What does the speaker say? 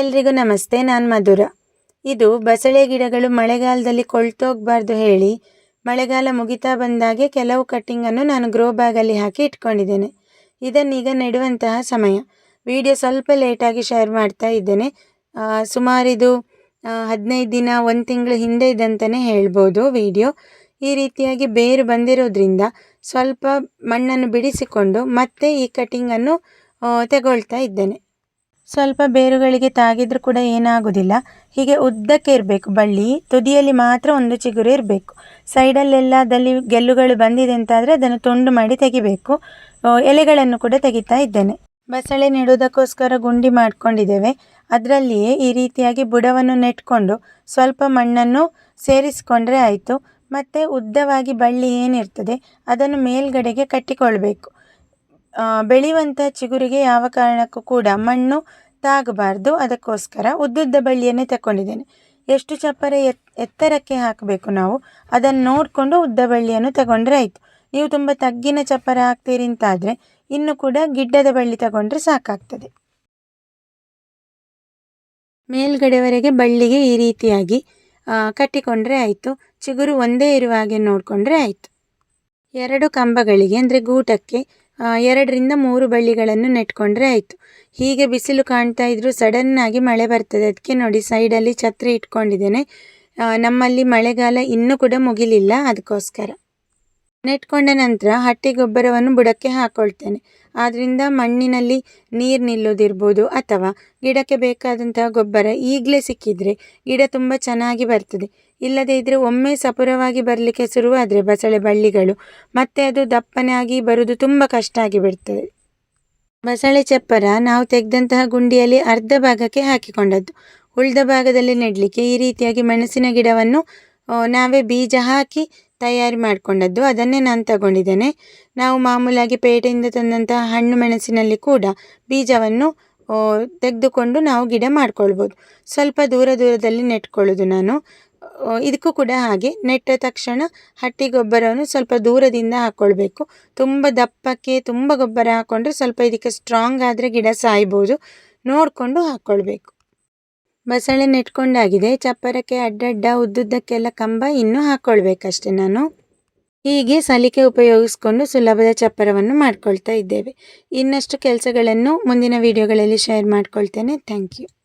ಎಲ್ರಿಗೂ ನಮಸ್ತೆ, ನಾನು ಮಧುರ. ಇದು ಬಸಳೆ ಗಿಡಗಳು ಮಳೆಗಾಲದಲ್ಲಿ ಕೊಳ್ತೋಗ್ಬಾರ್ದು ಹೇಳಿ ಮಳೆಗಾಲ ಮುಗಿತಾ ಬಂದಾಗೆ ಕೆಲವು ಕಟ್ಟಿಂಗನ್ನು ನಾನು ಗ್ರೋ ಬ್ಯಾಗಲ್ಲಿ ಹಾಕಿ ಇಟ್ಕೊಂಡಿದ್ದೇನೆ. ಇದನ್ನೀಗ ನೆಡುವಂತಹ ಸಮಯ. ವಿಡಿಯೋ ಸ್ವಲ್ಪ ಲೇಟಾಗಿ ಶೇರ್ ಮಾಡ್ತಾ ಇದ್ದೇನೆ. ಸುಮಾರಿದು ಹದಿನೈದು ದಿನ, ಒಂದು ತಿಂಗಳು ಹಿಂದೆ ಇದಂತಲೇ ಹೇಳ್ಬೋದು ವಿಡಿಯೋ. ಈ ರೀತಿಯಾಗಿ ಬೇರು ಬಂದಿರೋದ್ರಿಂದ ಸ್ವಲ್ಪ ಮಣ್ಣನ್ನು ಬಿಡಿಸಿಕೊಂಡು ಮತ್ತೆ ಈ ಕಟ್ಟಿಂಗನ್ನು ತಗೊಳ್ತಾ ಇದ್ದೇನೆ. ಸ್ವಲ್ಪ ಬೇರುಗಳಿಗೆ ತಾಗಿದ್ರೂ ಕೂಡ ಏನಾಗೋದಿಲ್ಲ. ಹೀಗೆ ಉದ್ದಕ್ಕೆ ಇರಬೇಕು ಬಳ್ಳಿ, ತುದಿಯಲ್ಲಿ ಮಾತ್ರ ಒಂದು ಚಿಗುರು ಇರಬೇಕು. ಸೈಡಲ್ಲೆಲ್ಲದಲ್ಲಿ ಗೆಲ್ಲುಗಳು ಬಂದಿದೆ ಅಂತಾದರೆ ಅದನ್ನು ತುಂಡು ಮಾಡಿ ತೆಗಿಬೇಕು. ಎಲೆಗಳನ್ನು ಕೂಡ ತೆಗಿತಾ ಇದ್ದೇನೆ. ಬಸಳೆ ನೆಡೋದಕ್ಕೋಸ್ಕರ ಗುಂಡಿ ಮಾಡಿಕೊಂಡಿದ್ದೇವೆ. ಅದರಲ್ಲಿಯೇ ಈ ರೀತಿಯಾಗಿ ಬುಡವನ್ನು ನೆಟ್ಕೊಂಡು ಸ್ವಲ್ಪ ಮಣ್ಣನ್ನು ಸೇರಿಸಿಕೊಂಡ್ರೆ ಆಯಿತು. ಮತ್ತು ಉದ್ದವಾಗಿ ಬಳ್ಳಿ ಏನಿರ್ತದೆ ಅದನ್ನು ಮೇಲ್ಗಡೆಗೆ ಕಟ್ಟಿಕೊಳ್ಬೇಕು. ಬೆಳೆಯುವಂಥ ಚಿಗುರಿಗೆ ಯಾವ ಕಾರಣಕ್ಕೂ ಕೂಡ ಮಣ್ಣು ತಾಗಬಾರ್ದು. ಅದಕ್ಕೋಸ್ಕರ ಉದ್ದುದ್ದ ಬಳ್ಳಿಯನ್ನೇ ತಗೊಂಡಿದ್ದೇನೆ ಎಷ್ಟು ಚಪ್ಪರ ಎತ್ತರಕ್ಕೆ ಹಾಕಬೇಕು ನಾವು? ಅದನ್ನು ನೋಡಿಕೊಂಡು ಉದ್ದ ಬಳ್ಳಿಯನ್ನು ತಗೊಂಡ್ರೆ ಆಯಿತು. ನೀವು ತುಂಬ ತಗ್ಗಿನ ಚಪ್ಪರ ಹಾಕ್ತೀರಿ ಅಂತಾದರೆ ಇನ್ನು ಕೂಡ ಗಿಡ್ಡದ ಬಳ್ಳಿ ತಗೊಂಡ್ರೆ ಸಾಕಾಗ್ತದೆ. ಮೇಲ್ಗಡೆವರೆಗೆ ಬಳ್ಳಿಗೆ ಈ ರೀತಿಯಾಗಿ ಕಟ್ಟಿಕೊಂಡ್ರೆ ಆಯಿತು. ಚಿಗುರು ಒಂದೇ ಇರುವ ಹಾಗೆ ನೋಡಿಕೊಂಡ್ರೆ ಆಯಿತು. ಎರಡು ಕಂಬಗಳಿಗೆ, ಅಂದರೆ ಗೂಟಕ್ಕೆ ಎರಡರಿಂದ ಮೂರು ಬಳ್ಳಿಗಳನ್ನು ನೆಟ್ಕೊಂಡ್ರೆ ಆಯಿತು. ಹೀಗೆ ಬಿಸಿಲು ಕಾಣ್ತಾ ಇದ್ದರೂ ಸಡನ್ನಾಗಿ ಮಳೆ ಬರ್ತದೆ. ಅದಕ್ಕೆ ನೋಡಿ ಸೈಡಲ್ಲಿ ಛತ್ರಿ ಇಟ್ಕೊಂಡಿದ್ದೇನೆ. ನಮ್ಮಲ್ಲಿ ಮಳೆಗಾಲ ಇನ್ನೂ ಕೂಡ ಮುಗಿಲಿಲ್ಲ. ಅದಕ್ಕೋಸ್ಕರ. ನೆಟ್ಕೊಂಡ ನಂತರ ಹಟ್ಟಿ ಗೊಬ್ಬರವನ್ನು ಬುಡಕ್ಕೆ ಹಾಕೊಳ್ತೇನೆ. ಆದ್ದರಿಂದ ಮಣ್ಣಿನಲ್ಲಿ ನೀರು ನಿಲ್ಲೋದಿರ್ಬೋದು ಅಥವಾ ಗಿಡಕ್ಕೆ ಬೇಕಾದಂತಹ ಗೊಬ್ಬರ ಈಗಲೇ ಸಿಕ್ಕಿದರೆ ಗಿಡ ತುಂಬ ಚೆನ್ನಾಗಿ ಬರ್ತದೆ. ಇಲ್ಲದೇ ಇದ್ದರೆ ಒಮ್ಮೆ ಸಪುರವಾಗಿ ಬರಲಿಕ್ಕೆ ಶುರುವಾದರೆ ಬಸಳೆ ಬಳ್ಳಿಗಳು, ಮತ್ತೆ ಅದು ದಪ್ಪನೆ ಆಗಿ ಬರುವುದು ತುಂಬ ಕಷ್ಟ ಆಗಿಬಿಡ್ತದೆ. ಬಸಳೆ ಚಪ್ಪರ ನಾವು ತೆಗೆದಂತಹ ಗುಂಡಿಯಲ್ಲಿ ಅರ್ಧ ಭಾಗಕ್ಕೆ ಹಾಕಿಕೊಂಡದ್ದು. ಉಳಿದ ಭಾಗದಲ್ಲಿ ನೆಡಲಿಕ್ಕೆ ಈ ರೀತಿಯಾಗಿ ಮೆಣಸಿನ ಗಿಡವನ್ನು ನಾವೇ ಬೀಜ ಹಾಕಿ ತಯಾರಿ ಮಾಡಿಕೊಂಡದ್ದು. ಅದನ್ನೇ ನಾನು ತಗೊಂಡಿದ್ದೇನೆ. ನಾವು ಮಾಮೂಲಾಗಿ ಪೇಟೆಯಿಂದ ತಂದಂತಹ ಹಣ್ಣು ಮೆಣಸಿನಲ್ಲಿ ಕೂಡ ಬೀಜವನ್ನು ತೆಗೆದುಕೊಂಡು ನಾವು ಗಿಡ ಮಾಡ್ಕೊಳ್ಬೋದು. ಸ್ವಲ್ಪ ದೂರ ದೂರದಲ್ಲಿ ನೆಟ್ಕೊಳ್ಳೋದು ನಾನು. ಇದಕ್ಕೂ ಕೂಡ ಹಾಗೆ. ನೆಟ್ಟ ತಕ್ಷಣ ಹಟ್ಟಿ ಗೊಬ್ಬರವನ್ನು ಸ್ವಲ್ಪ ದೂರದಿಂದ ಹಾಕ್ಕೊಳ್ಬೇಕು ತುಂಬ ದಪ್ಪಕ್ಕೆ ತುಂಬ ಗೊಬ್ಬರ ಹಾಕ್ಕೊಂಡ್ರೆ ಸ್ವಲ್ಪ ಇದಕ್ಕೆ ಸ್ಟ್ರಾಂಗ್ ಆದರೆ ಗಿಡ ಸಾಯ್ಬೋದು. ನೋಡಿಕೊಂಡು ಹಾಕ್ಕೊಳ್ಬೇಕು ಬಸಳೆ ನೆಟ್ಕೊಂಡಾಗಿದೆ ಚಪ್ಪರಕ್ಕೆ ಅಡ್ಡಡ್ಡ ಉದ್ದುದ್ದಕ್ಕೆಲ್ಲ ಕಂಬ ಇನ್ನೂ ಹಾಕ್ಕೊಳ್ಬೇಕಷ್ಟೆ ನಾನು. ಹೀಗೆ ಸಲಿಕೆ ಉಪಯೋಗಿಸ್ಕೊಂಡು ಸುಲಭದ ಚಪ್ಪರವನ್ನು ಮಾಡ್ಕೊಳ್ತಾ ಇದ್ದೇವೆ. ಇನ್ನಷ್ಟು ಕೆಲಸಗಳನ್ನು ಮುಂದಿನ ವಿಡಿಯೋಗಳಲ್ಲಿ ಶೇರ್ ಮಾಡ್ಕೊಳ್ತೇನೆ. Thank you.